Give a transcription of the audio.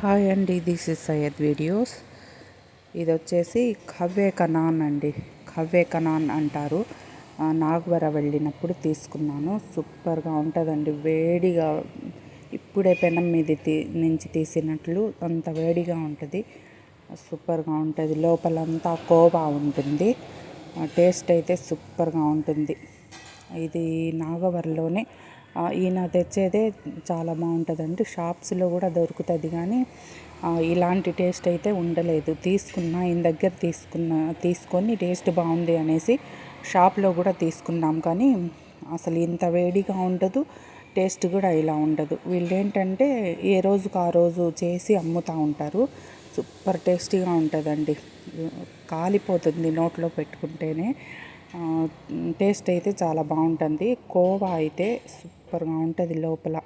Hi అండి this is Syed videos. ఇది వచ్చేసి కవ్వే కనాన్ అండి. కవ్వే కనాన్ అంటారు. నాగ్వర వెళ్ళినప్పుడు తీసుకున్నాను. సూపర్గా ఉంటుందండి. వేడిగా ఇప్పుడే పెనం మీద తీ నుంచి తీసినట్లు అంత వేడిగా ఉంటుంది. సూపర్గా ఉంటుంది. లోపలంతా కోవా ఉంటుంది. టేస్ట్ అయితే సూపర్గా ఉంటుంది. ఇది నాగవరలోనే ఈయన తెచ్చేదే చాలా బాగుంటుందండి. షాప్స్లో కూడా దొరుకుతుంది కానీ ఇలాంటి టేస్ట్ అయితే ఉండలేదు. తీసుకున్న ఈయన దగ్గర తీసుకున్న తీసుకొని టేస్ట్ బాగుంది అనేసి షాప్లో కూడా తీసుకున్నాం. కానీ అసలు ఇంత వేడిగా ఉండదు టేస్ట్ కూడా ఇలా ఉండదు. వీళ్ళు ఏంటంటే ఏ రోజుకు ఆ రోజు చేసి అమ్ముతూ ఉంటారు. సూపర్ టేస్టీగా ఉంటుందండి. కాలిపోతుంది నోట్లో పెట్టుకుంటేనే. టేస్ట్ అయితే చాలా బాగుంటుంది. కోవా అయితే సూపర్గా ఉంటుంది లోపల.